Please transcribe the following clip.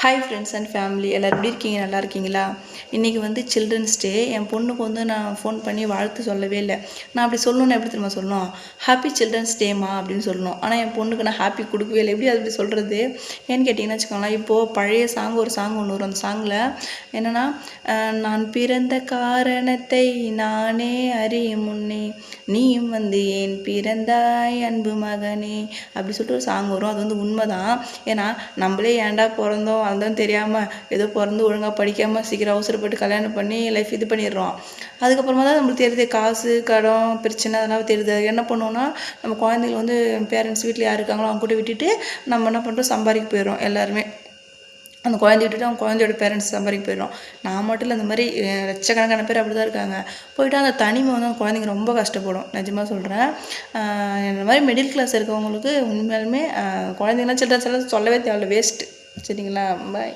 Hi friends and family எல்லோரும் எப்படி இருக்கீங்க? நல்லா இருக்கீங்களா? இன்றைக்கி வந்து சில்ட்ரன்ஸ் டே என் பொண்ணுக்கு வந்து நான் ஃபோன் பண்ணி வாழ்த்து சொல்லவே இல்லை. நான் அப்படி சொல்லணும்னு எப்படி திரும்ப சொல்லணும்? ஹாப்பி சில்ட்ரன்ஸ் டேமா அப்படின்னு சொல்லணும். ஆனால் என் பொண்ணுக்கு நான் ஹாப்பி கொடுக்கவே இல்லை. எப்படி அது அப்படி சொல்கிறது ஏன்னு கேட்டிங்கன்னா வச்சுக்கோங்களேன் இப்போது பழைய சாங் ஒரு சாங் ஒன்று வரும். அந்த சாங்கில் என்னென்னா நான் பிறந்த காரணத்தை நானே அறிய முன்னே. நீயும் வந்து ஏன் பிறந்தாய் அன்பு மகனே? அப்படி சொல்லிட்டு ஒரு சாங் வரும். அது வந்து உண்மைதான். ஏன்னா நம்மளே ஏன்டா பிறந்தோம்? அதுதான் தெரியாமல் ஏதோ பிறந்து ஒழுங்காக படிக்காமல் சீக்கிரம் அவசரப்பட்டு கல்யாணம் பண்ணி லைஃப் இது பண்ணிடுறோம். அதுக்கப்புறமா தான் நம்மளுக்கு தெரியுது காசு கடன் பிரச்சனை அதெல்லாம் தெரியுது. என்ன பண்ணுவோம்னா நம்ம குழந்தைகள் வந்து பேரண்ட்ஸ் வீட்டில் யார் இருக்காங்களோ அவங்க கூட விட்டுட்டு நம்ம என்ன பண்ணுறோம் சம்பாதிக்க போயிடுறோம் எல்லாருமே. அந்த குழந்தைய விட்டுட்டு அவங்க குழந்தையோட பேரண்ட்ஸ் சம்பாதிக்க போயிடும் நான் மட்டும் இல்லை இந்த மாதிரி லட்சக்கணக்கான பேர் அப்படி தான் இருக்காங்க. போயிட்டு அந்த தனிமை வந்து அந்த குழந்தைங்க ரொம்ப கஷ்டப்படும். நிஜமாக சொல்கிறேன் இந்த மாதிரி மிடில் கிளாஸ் இருக்கவங்களுக்கு உண்மையாலுமே குழந்தைங்கலாம் குழந்தைங்களாம் சில்ட்ரன்ஸ் எல்லாம் சொல்லவே தேவையில்ல. வேஸ்ட்டு சரிங்களா? பாய்